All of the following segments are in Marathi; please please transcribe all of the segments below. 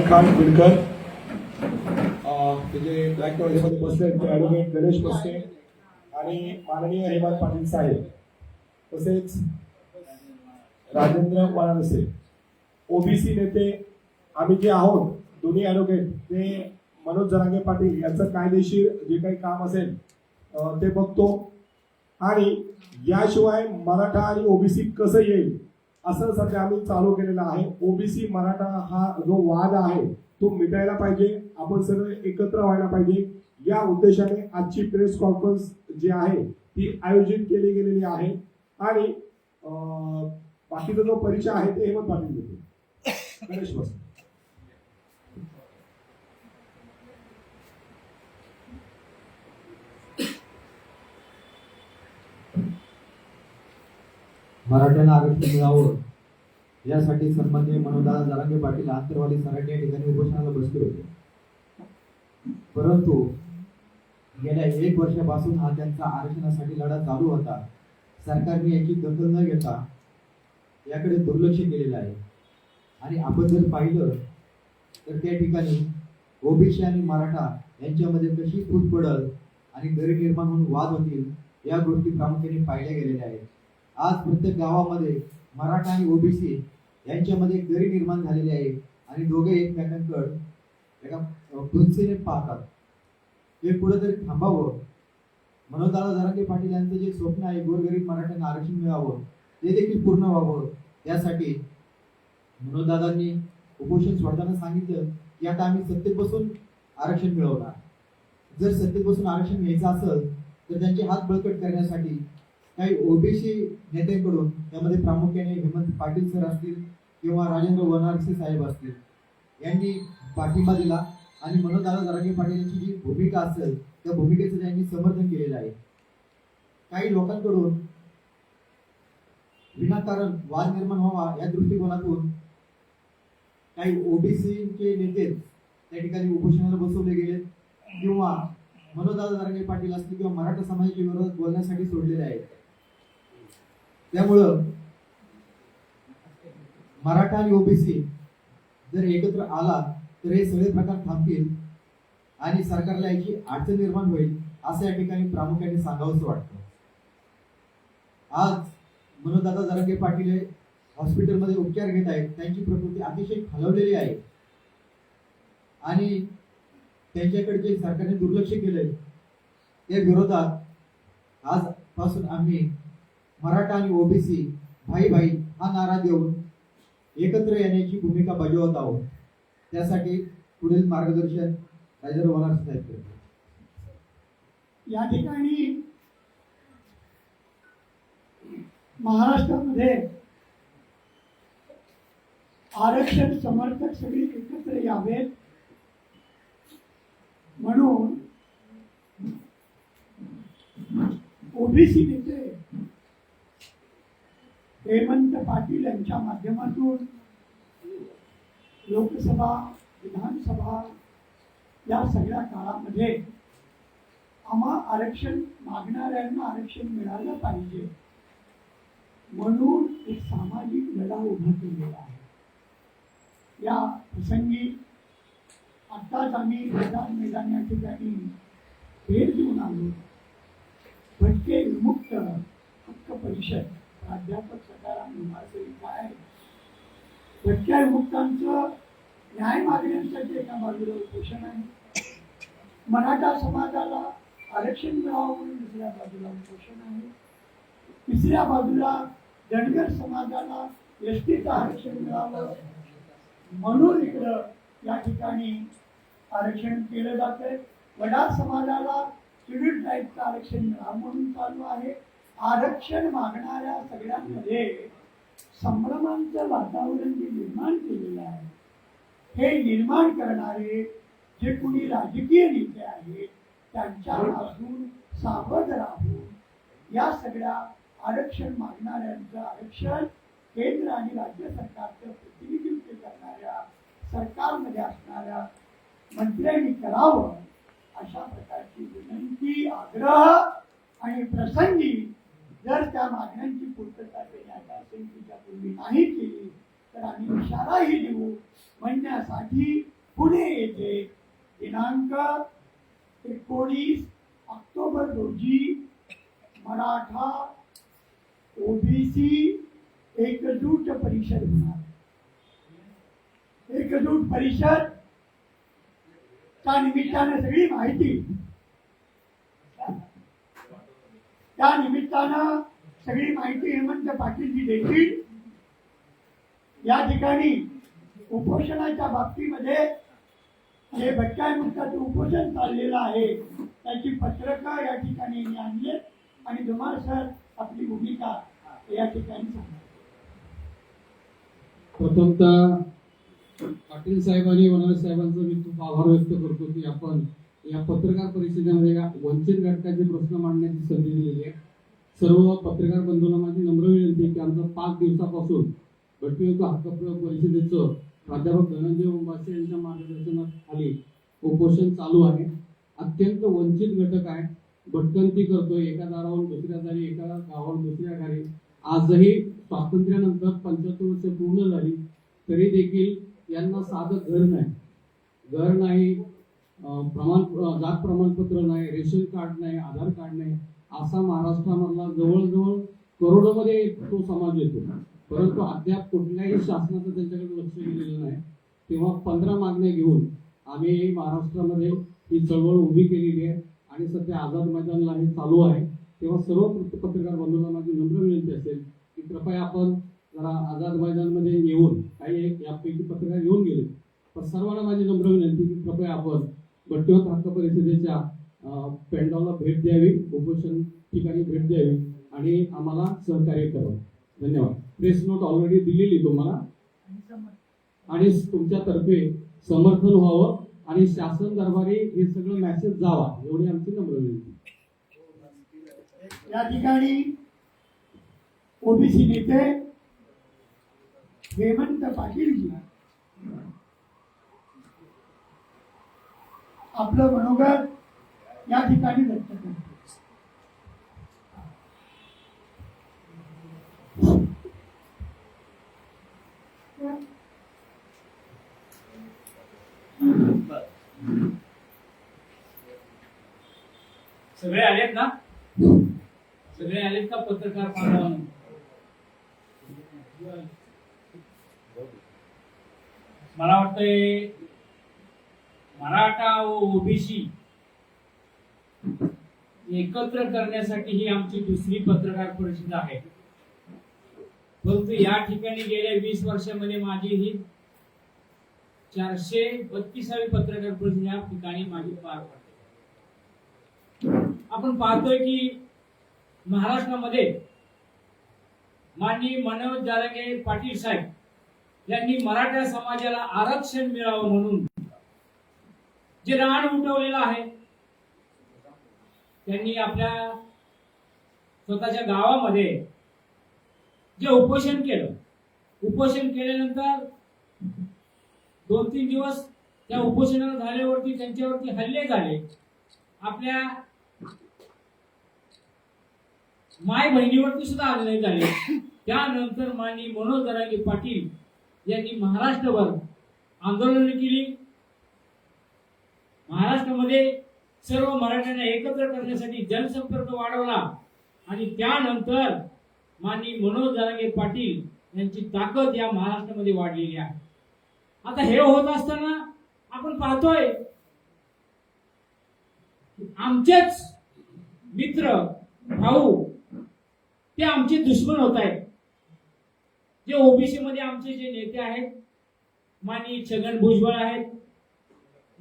खान बिडकर ते जे ब्लॅक कॉलेजमध्ये बसले आहेत ते ॲडव्होकेट गणेश बसके आणि माननीय हेमंत पाटील साहेब तसेच राजेंद्र वाराणसे ओबीसी नेते आम्ही जे आहोत दोन्ही ॲडव्होकेट ते मनोज जरांगे पाटील यांचं कायदेशीर जे काही काम असेल ते बघतो. आणि याशिवाय मराठा आणि ओबीसी कसं येईल असं सध्या आम्ही चालू केलेलं आहे. ओबीसी मराठा हा जो वाद आहे तो मिटायला पाहिजे. आपण सगळे एकत्र व्हायला पाहिजे. या उद्देशाने आजची प्रेस कॉन्फरन्स जी आहे ती आयोजित केली गेलेली आहे. आणि बाकीचा जो परिचय आहे ते हेमंत पाटील देते गणेश बस मराठ्यांना आरक्षण मिळावं यासाठी सन्माननीय मनोदादा जरांगे पाटील आंतरवाली सराटे या ठिकाणी उपोषणाला बसले होते. परंतु गेल्या एक वर्षापासून हा त्यांचा आरक्षणासाठी लढा चालू होता. सरकारने याची दखल न घेता याकडे दुर्लक्ष केलेलं आहे. आणि आपण जर पाहिलं तर त्या ठिकाणी ओबीसी आणि मराठा यांच्यामध्ये कशी फूट पडल आणि दरी निर्माण होऊन वाद होतील या गोष्टी प्रामुख्याने पाहिल्या गेलेल्या आहेत. आज प्रत्येक गावामध्ये मराठा आणि ओबीसी यांच्यामध्ये एक दरी निर्माण झालेली आहे आणि दोघे एकमेकांकडे एका पुंचेने पाहतात. हे कुठेतरी थांबावं. मनोजदादा जरांगे पाटील यांचं जे स्वप्न आहे गोरगरीब मराठ्यांना आरक्षण मिळावं ते देखील पूर्ण व्हावं यासाठी मनोजदादांनी उपोषण सोडताना सांगितलं की आता आम्ही सत्तेत बसून आरक्षण मिळवणार. जर सत्तेत बसून आरक्षण घ्यायचं असेल तर त्यांचे हात बळकट करण्यासाठी काही ओबीसी नेत्यांकडून त्यामध्ये प्रामुख्याने हेमंत पाटील सर असतील किंवा राजेंद्र वनारसे साहेब असतील यांनी पाठिंबा दिला. आणि मनोजदादा जरांगे पाटील यांची जी भूमिका असेल त्या भूमिकेचं त्यांनी समर्थन केलेलं आहे. काही लोकांकडून विनाकारण वाद निर्माण व्हावा या दृष्टिकोनातून काही ओबीसीचे नेते त्या ठिकाणी उपोषणाला बसवले गेले. किंवा मनोजदादा जरांगे पाटील असतील किंवा मराठा समाजाच्या विरोधात बोलण्यासाठी सोडलेले आहेत. त्यामुळं मराठा आणि ओबीसी जर एकत्र आला तर हे सगळे प्रकार थांबतील आणि सरकारला याची अडचण निर्माण होईल असं या ठिकाणी प्रामुख्याने सांगावंसं वाटतं. आज मनोदादा जरांगे पाटील हे हॉस्पिटलमध्ये उपचार घेत आहेत. त्यांची प्रकृती अतिशय खालवलेली आहे. आणि त्यांच्याकडे जे सरकारने दुर्लक्ष केलंय त्या विरोधात आजपासून आम्ही मराठा आणि ओबीसी भाई भाई हा नारा देऊन एकत्र येण्याची भूमिका बजावत आहोत. त्यासाठी पुढील मार्गदर्शन राजेंद्र वनार साहेब या ठिकाणी महाराष्ट्रामध्ये आरक्षण समर्थक सगळे एकत्र यावेत म्हणून ओबीसी नेते हेमंत पाटील यांच्या माध्यमातून लोकसभा विधानसभा या सगळ्या काळामध्ये आम्हा आरक्षण मागणाऱ्यांना आरक्षण मिळालं पाहिजे म्हणून एक सामाजिक लढा उभा केलेला आहे. या प्रसंगी आत्ताच आम्ही मैदान मैदान या ठिकाणी भेट देऊन आलो. भटके विमुक्त हक्क परिषद. प्राध्यापक सकाराम निवासी काय? भटक्या विमुक्तांचं न्याय मागण्यांसाठी एका बाजूला उपोषण आहे. मराठा समाजाला आरक्षण मिळावं म्हणून दुसऱ्या बाजूला उपोषण आहे. तिसऱ्या बाजूला धनगर समाजाला एस टीचं आरक्षण मिळावं. म्हणून इकडं या ठिकाणी आरक्षण केलं जातंय. वडार समाजाला सिव्हिल टाईपचं आरक्षण मिळावं म्हणून चालू आहे. आरक्षण मागणाऱ्या सगळ्यांमध्ये संभ्रमांचं वातावरण जे निर्माण केलेलं आहे हे निर्माण करणारे जे कुणी राजकीय नेते आहेत त्यांच्यापासून सावध राहून या सगळ्या आरक्षण मागणाऱ्यांचं आरक्षण केंद्र आणि राज्य सरकारचं प्रतिनिधित्व करणाऱ्या सरकारमध्ये असणाऱ्या मंत्र्यांनी करावं अशा प्रकारची विनंती आग्रह आणि प्रसंगी जर त्या मागण्यांची पूर्तता केल्याचा असेल तिच्या पूर्वी नाही केली तर आम्ही इशाराही देऊ. म्हणण्यासाठी पुणे येथे दिनांक एकोणीस ऑक्टोबर रोजी मराठा ओबीसी एकजूट परिषद होणार. एकजूट परिषद त्या निमित्ताने सगळी माहिती त्या निमित्तानं सगळी माहिती हेमंत पाटीलजी देतील. या ठिकाणी उपोषणाच्या बाबतीमध्ये हे भटक्या उपोषण चाललेलं आहे. त्याची पत्रकं या ठिकाणी मी आणले आणि धुमाळ सर आपली भूमिका या ठिकाणी प्रथमतः पाटील साहेबांनी वनारे साहेबांचा मी खूप आभार व्यक्त करतो की आपण या पत्रकार परिषदेमध्ये वंचित घटकाचे प्रश्न मांडण्याची संधी दिलेली आहे. सर्व पत्रकार बंधूंना माझी नम्र विनंती की आमचं पाच दिवसापासून भट्टीयुक्त हक्क परिषदेचं प्राध्यापक धनंजय उंबासे यांच्या मार्गदर्शनाखाली उपोषण चालू आहे. अत्यंत वंचित घटक आहे. भटकंती करतोय एका दारावरून दुसऱ्या दारी एका गावावरून दुसऱ्या घरी आजही स्वातंत्र्यानंतर पंच्याहत्तर वर्ष पूर्ण झाली तरी देखील यांना साधं घर नाही. घर नाही प्रमाण जात प्रमाणपत्र नाही रेशन कार्ड नाही आधार कार्ड नाही असा महाराष्ट्रामधला जवळजवळ करोडोमध्ये तो समाज येतो. परंतु अद्याप कुठल्याही शासनाचं त्यांच्याकडे लक्ष गेलेलं नाही. तेव्हा पंधरा मागण्या घेऊन आम्ही महाराष्ट्रामध्ये ही चळवळ उभी केलेली आहे आणि सध्या आझाद मैदानला हे चालू आहे. तेव्हा सर्व वृत्तपत्रकार बंधूंना माझी नम्र विनंती असेल की कृपया आपण जरा आझाद मैदानमध्ये येऊन काही एक यापैकी पत्रकार येऊन गेले पण सर्वांना माझी नम्र विनंती की कृपया आपण भट्टीवत हक्क परिषदेच्या अं, पेंडॉलला भेट द्यावी उपोषण ठिकाणी भेट द्यावी आणि आम्हाला सहकार्य करावं. धन्यवाद. प्रेस नोट ऑलरेडी दिलेली तुम्हाला. आणि तुमच्यातर्फे समर्थन व्हावं आणि शासन दरबारी हे सगळं मेसेज जावा एवढी आमची नम्र विनंती. या ठिकाणी ओबीसी नेते हेमंत पाटीलजी आपलं मनोगत या ठिकाणी व्यक्त करतो सगळे आलेत ना? सगळे आलेत का पत्रकार मला वाटतंय मराठा व ओबीसी एकत्र करण्यासाठी ही आमची दुसरी पत्रकार परिषद आहे. परंतु या ठिकाणी गेल्या वीस वर्षामध्ये माझी ही चारशे बत्तीसावी पत्रकार परिषद या ठिकाणी माझी पार पडते. आपण पाहतोय की महाराष्ट्रामध्ये माननीय मनोज जालगे पाटील साहेब यांनी मराठा समाजाला आरक्षण मिळावं म्हणून जे रान उठवलेलं आहे त्यांनी आपल्या स्वतःच्या गावामध्ये जे उपोषण केलं उपोषण केल्यानंतर दोन तीन दिवस त्या उपोषणाला झाल्यावरती त्यांच्यावरती हल्ले झाले. आपल्या माय बहिणीवरती सुद्धा हल्ले झाले. त्यानंतर माननीय मनोज दरांगी पाटील यांनी महाराष्ट्रभर आंदोलन केली. महाराष्ट्रामध्ये सर्व मराठ्यांना एकत्र करण्यासाठी जनसंपर्क वाढवला आणि त्यानंतर माननीय मनोज दरांगे पाटील यांची ताकद या महाराष्ट्रामध्ये वाढलेली आहे. आता हे होत असताना आपण पाहतोय आमचेच मित्र भाऊ ते आमचे दुश्मन होत आहेत. जे ओबीसी मध्ये आमचे जे नेते आहेत माननीय छगन भुजबळ आहेत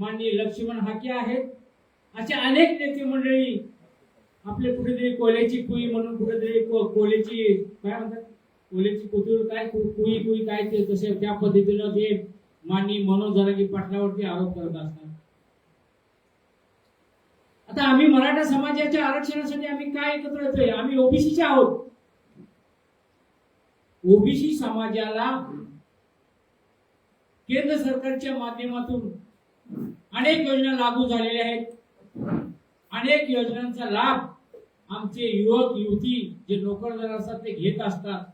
माननीय लक्ष्मण हाके आहेत. असे अनेक नेते मंडळी आपले कुठेतरी कोल्याची कुई म्हणून कुठेतरी कोल्याची काय म्हणतात? कोल्याची कुतूर काय? कुई कुई काय ते तसे त्या पद्धतीनं ते माननीय मनोज जरागी पाटलावरती आरोप करत असतात. आता आम्ही मराठा समाजाच्या आरक्षणासाठी आम्ही काय एकत्र येतोय? आम्ही ओबीसीचे आहोत. ओबीसी समाजाला केंद्र सरकारच्या माध्यमातून अनेक योजना लागू झालेल्या आहेत. अनेक योजनांचा लाभ आमचे युवक युवती जे नोकरदार असतात ते घेत असतात.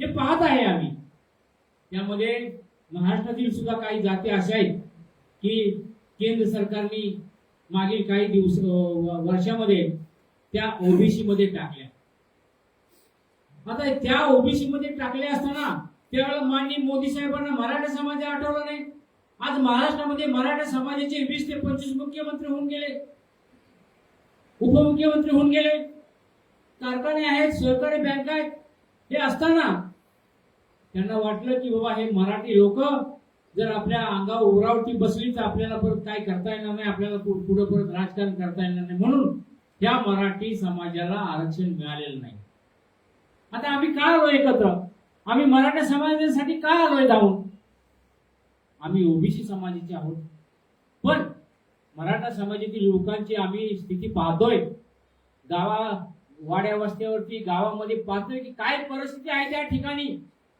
हे पाहत आहे आम्ही. त्यामध्ये महाराष्ट्रातील सुद्धा काही जाती अशा आहेत की केंद्र सरकारने मागील काही दिवस वर्षामध्ये त्या ओबीसी मध्ये टाकल्या. आता त्या ओबीसी मध्ये टाकल्या असताना त्यावेळेला माननीय मोदी साहेबांना मराठा समाज आठवला नाही. आज महाराष्ट्रामध्ये मराठा समाजाचे वीस ते पंचवीस मुख्यमंत्री होऊन गेले. उपमुख्यमंत्री होऊन गेले. कारखाने आहेत सहकारी बँक आहेत. हे असताना त्यांना वाटलं की बाबा हे मराठी लोक जर आपल्या अंगावर उरावटी बसली तर आपल्याला परत काय करता येणार नाही? आपल्याला पुढे परत राजकारण करता येणार नाही. म्हणून त्या मराठी समाजाला आरक्षण मिळालेलं नाही. आता आम्ही का आलो एकत्र? आम्ही मराठा समाजासाठी का आलोय धावून आम्ही ओबीसी समाजाचे आहोत. पण मराठा समाजातील लोकांची आम्ही स्थिती पाहतोय. गावा वाड्या वस्त्यावरती गावामध्ये पाहतोय की काय परिस्थिती आहे त्या ठिकाणी?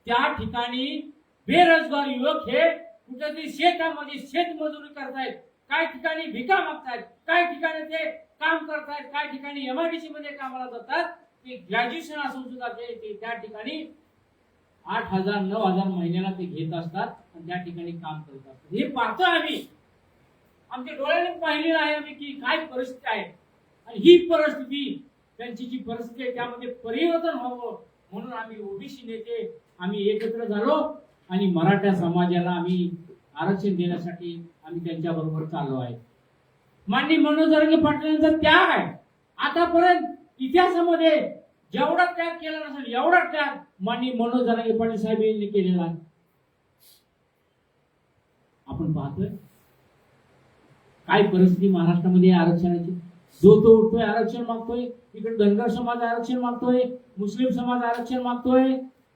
त्या ठिकाणी बेरोजगार युवक हे कुठेतरी शेतामध्ये शेतमजुरी करतायत. काय ठिकाणी भिका मागतायत? काय ठिकाणी ते काम करतायत? काय ठिकाणी एमआयडीसी मध्ये कामाला जातात? ते ग्रॅज्युएशन असून सुद्धा ते त्या ठिकाणी आठ हजार नऊ हजार महिन्याला ते घेत असतात आणि त्या ठिकाणी काम करत असतात. हे पाहतो आम्ही. आमच्या डोळ्याने पाहिलेलं आहे आम्ही की काय परिस्थिती आहे. आणि ही परिस्थिती त्यांची जी परिस्थिती आहे त्यामध्ये परिवर्तन व्हावं म्हणून आम्ही ओबीसी नेते आम्ही एकत्र झालो आणि मराठा समाजाला आम्ही आरक्षण देण्यासाठी आम्ही त्यांच्या बरोबर चाललो आहे. माननीय मनोज जरंगे पाटलांचा त्याग आहे. आतापर्यंत इतिहासामध्ये जेवढा त्याग केला नसेल एवढा त्याग माननीय मनोज जरांगे पाटील साहेब यांनी केलेला आहे. आपण पाहतोय. काय परिस्थिती महाराष्ट्रामध्ये आरक्षणाची? जो तो उठतोय आरक्षण मागतोय. इकडे धनगर समाज आरक्षण मागतोय मुस्लिम समाज आरक्षण मागतोय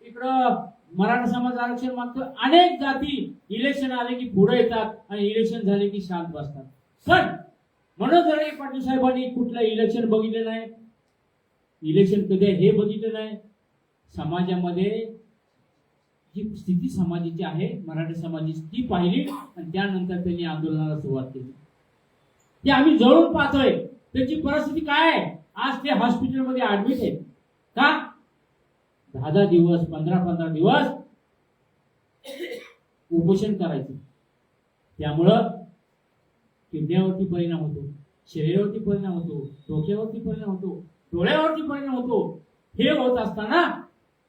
इकडं मराठा समाज आरक्षण मागतोय. अनेक जाती इलेक्शन आले की पुढे येतात आणि इलेक्शन झाले की शांत बसतात. पण मनोज जरांगे पाटील साहेबांनी कुठलं इलेक्शन बघितलं नाही? इलेक्शन कधी आहे हे बघितलं नाही. समाजामध्ये जी स्थिती समाजाची आहे मराठा समाजाची ती पाहिली आणि त्यानंतर त्यांनी आंदोलनाला सुरुवात केली. ते आम्ही जवळून पाहतोय. त्याची परिस्थिती काय आहे? आज ते हॉस्पिटलमध्ये ऍडमिट आहेत. का? दहा दहा दिवस पंधरा पंधरा दिवस उपोषण करायचं. त्यामुळं किडण्यावरती परिणाम होतो शरीरावरती परिणाम होतो डोक्यावरती परिणाम होतो. डोळ्यावरती परिणाम होतो. हे होत असताना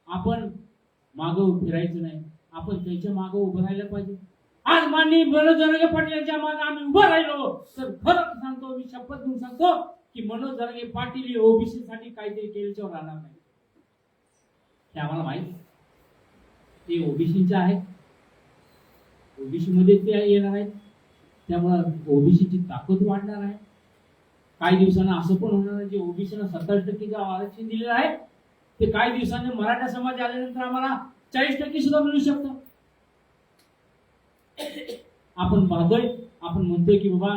आपण मागं फिरायचं नाही. आपण त्यांच्या मागं उभं राहायला पाहिजे. आज माननीय मनोज जरगे पाटील यांच्या मागे आम्ही उभं राहिलो. तर खरंच सांगतो मी शपथ घेऊन सांगतो की मनोज जरगे पाटील ओबीसी साठी काहीतरी केल्याच्यावर राहणार नाही. हे आम्हाला माहीत ते ओबीसीचे आहेत. ओबीसी मध्ये ते येणार आहेत. त्यामुळं ओबीसीची ताकद वाढणार आहे. काही दिवसांना असं पण होणार जे ओबीसीला सत्तावीस टक्के आरक्षण दिलेलं आहे. ते काही दिवसांनी मराठा समाज आल्यानंतर आम्हाला चाळीस टक्के सुद्धा मिळू शकतं. आपण पाहतोय आपण म्हणतोय की बाबा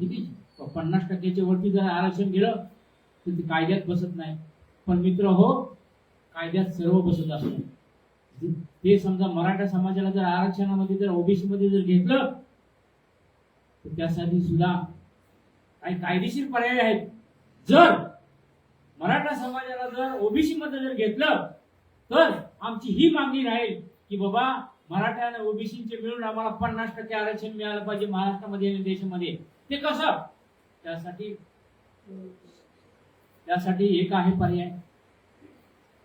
किती? पन्नास टक्क्याच्या वरती जर आरक्षण गेलं तर ते कायद्यात बसत नाही. पण मित्र हो कायद्यात सर्व बसत असतो. ते समजा मराठा समाजाला जर आरक्षणामध्ये जर ओबीसी मध्ये जर घेतलं तर त्यासाठी सुद्धा आणि कायदेशीर पर्याय आहेत. जर मराठा समाजाला जर ओबीसी मध्ये जर घेतलं तर आमची ही मागणी राहील की बाबा मराठा आणि ओबीसीचे मिळून आम्हाला पन्नास टक्के आरक्षण मिळालं पाहिजे महाराष्ट्रामध्ये आणि देशामध्ये. ते कसं? त्यासाठी त्यासाठी एक आहे पर्याय.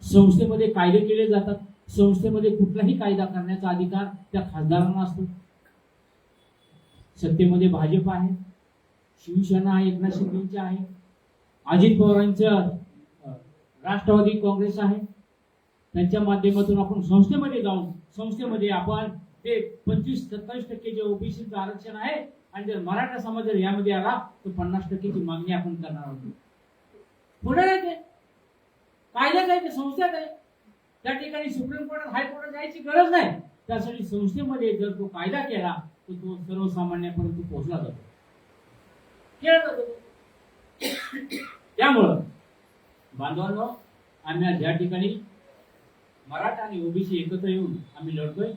संस्थेमध्ये कायदे केले जातात. संस्थेमध्ये कुठलाही कायदा करण्याचा अधिकार त्या खासदारांना असतो. सत्तेमध्ये भाजप आहे. शिवसेना आहे एकनाथ शिंदेची आहे अजित पवारांचं राष्ट्रवादी काँग्रेस आहे. त्यांच्या माध्यमातून आपण संस्थेमध्ये जाऊन संस्थेमध्ये आपण ते पंचवीस सत्तावीस टक्के जे ओबीसीचं आरक्षण आहे आणि जर मराठा समाज जर यामध्ये आला तर पन्नास टक्केची मागणी आपण करणार आहोत. पुढे ते? कायद्यात आहे ते संस्थेत आहे. त्या ठिकाणी सुप्रीम कोर्टात हायकोर्टात जायची गरज नाही. त्यासाठी संस्थेमध्ये जर तो कायदा केला तर तो सर्वसामान्यापर्यंत पोहोचला जातो. त्यामुळं बांधवांनो आम्ही आज या ठिकाणी मराठा आणि ओबीसी एकत्र येऊन आम्ही लढतोय.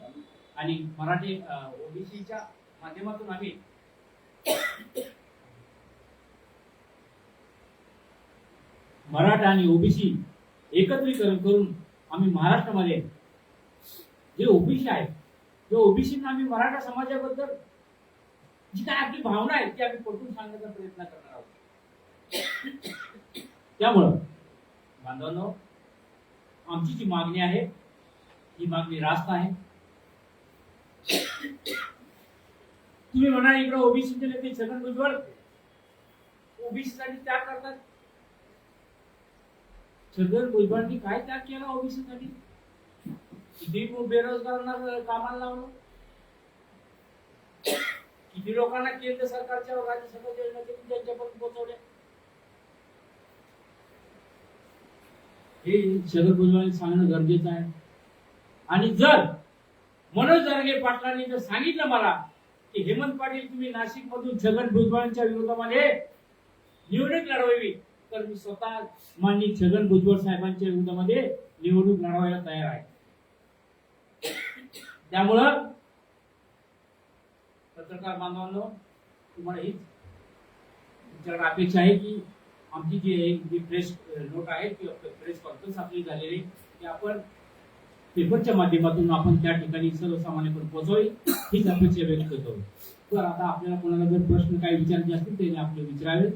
आणि मराठी ओबीसीच्या माध्यमातून आम्ही मराठा आणि ओबीसी एकत्रीकरण करून आम्ही महाराष्ट्रामध्ये जे ओबीसी आहेत जे ओबीसींना आम्ही मराठा समाजाबद्दल जी काय आपली भावना आहे ती आम्ही पटवून सांगण्याचा प्रयत्न करणार आहोत. त्यामुळं बांधवांनो आमची जी मागणी आहे ही मागणी रास्त आहे. तुम्ही म्हणा इकडे ओबीसीचे नेते छगन भुजबळ. ओबीसी साठी त्याग करतात. छगन भुजबळांनी काय त्याग केला ओबीसी साठी किती बेरोजगारांना कामाला लावलं किती लोकांना केंद्र सरकारच्या राज्य सरकारच्या योजना त्यांनी त्यांच्यापर्यंत पोहोचवल्या? हे छगन भुजबळांनी सांगणं गरजेचं आहे. आणि जर मनोज जरगे पाटलांनी जर सांगितलं मला की हेमंत पाटील तुम्ही नाशिक मधून छगन भुजबळांच्या विरोधामध्ये निवडणूक लढवावी तर मी स्वतः मान्य छगन भुजबळ साहेबांच्या विरोधामध्ये निवडणूक लढवायला तयार आहे. त्यामुळं पत्रकार बांधवांनो तुम्हाला हीच तुमच्याकडे अपेक्षा आहे की आमची जी एक जी प्रेस नोट आहे किंवा प्रेस कॉन्फरन्स आपली झालेली ती आपण पेपरच्या माध्यमातून आपण त्या ठिकाणी सर्वसामान्यपणे पोहोचवी हीच अपेक्षा व्यक्त करतो. तर आता आपल्याला कोणाला जर प्रश्न काही विचारायचे असतील त्याने आपले विचारावे.